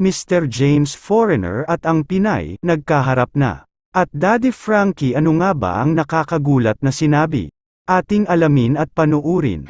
Mr. James Foreigner at ang Pinay, nagkaharap na. At Daddy Frankie ano nga ba ang nakakagulat na sinabi? Ating alamin at panuurin.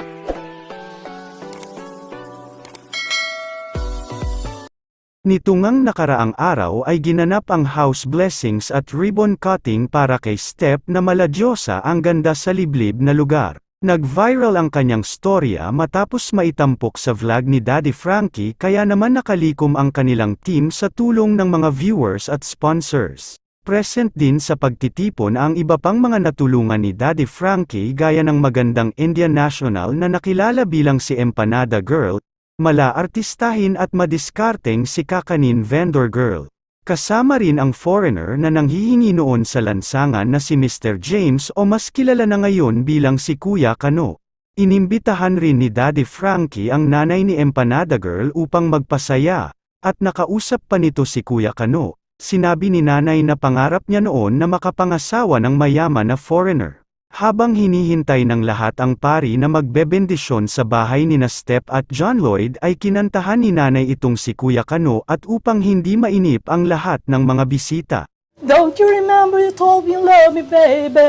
Nitungang nakaraang araw ay ginanap ang house blessings at ribbon cutting para kay Step na maladyosa ang ganda sa liblib na lugar. Nag-viral ang kanyang storya matapos maitampok sa vlog ni Daddy Frankie kaya naman nakalikom ang kanilang team sa tulong ng mga viewers at sponsors. Present din sa pagtitipon ang iba pang mga natulungan ni Daddy Frankie gaya ng magandang Indian national na nakilala bilang si Empanada Girl, mala artistahin at madiskarteng si Kakanin Vendor Girl. Kasama rin ang foreigner na nanghihingi noon sa lansangan na si Mr. James o mas kilala na ngayon bilang si Kuya Kano. Inimbitahan rin ni Daddy Frankie ang nanay ni Empanada Girl upang magpasaya, at nakausap pa nito si Kuya Kano. Sinabi ni nanay na pangarap niya noon na makapangasawa ng mayaman na foreigner. Habang hinihintay ng lahat ang pari na magbebendisyon sa bahay ni na Step at John Lloyd ay kinantahan ni nanay itong si Kuya Kano at upang hindi mainip ang lahat ng mga bisita. Don't you remember you told me you love me, baby?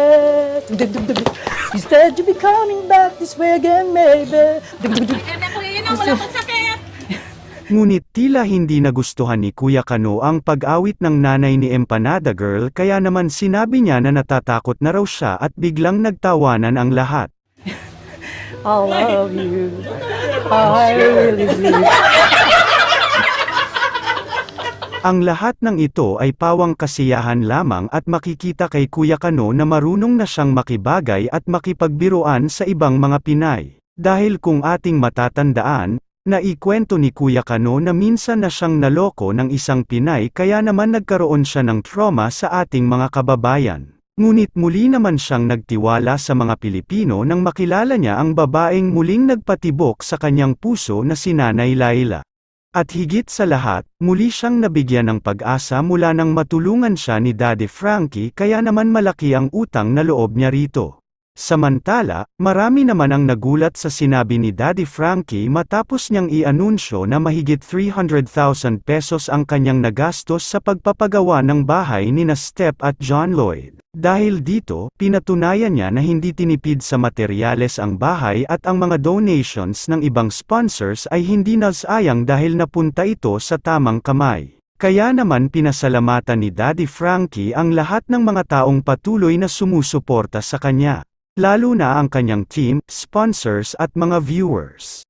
Instead you be coming back this way again, maybe. Ganda ko yun ang wala kong sakit. Ngunit tila hindi nagustuhan ni Kuya Kano ang pag-awit ng nanay ni Empanada Girl kaya naman sinabi niya na natatakot na raw siya at biglang nagtawanan ang lahat. I love you. I really do. Ang lahat ng ito ay pawang kasiyahan lamang at makikita kay Kuya Kano na marunong na siyang makibagay at makipagbiruan sa ibang mga Pinay. Dahil kung ating matatandaan, naikwento ni Kuya Kano na minsan na siyang naloko ng isang Pinay kaya naman nagkaroon siya ng trauma sa ating mga kababayan. Ngunit muli naman siyang nagtiwala sa mga Pilipino nang makilala niya ang babaeng muling nagpatibok sa kanyang puso na si Nanay Laila. At higit sa lahat, muli siyang nabigyan ng pag-asa mula nang matulungan siya ni Daddy Frankie kaya naman malaki ang utang na loob niya rito. Samantala, marami naman ang nagulat sa sinabi ni Daddy Frankie matapos niyang i-anunsyo na mahigit 300,000 pesos ang kanyang nagastos sa pagpapagawa ng bahay ni na Step at John Lloyd. Dahil dito, pinatunayan niya na hindi tinipid sa materyales ang bahay at ang mga donations ng ibang sponsors ay hindi nasayang dahil napunta ito sa tamang kamay. Kaya naman pinasalamatan ni Daddy Frankie ang lahat ng mga taong patuloy na sumusuporta sa kanya. Lalo na ang kanyang team, sponsors at mga viewers.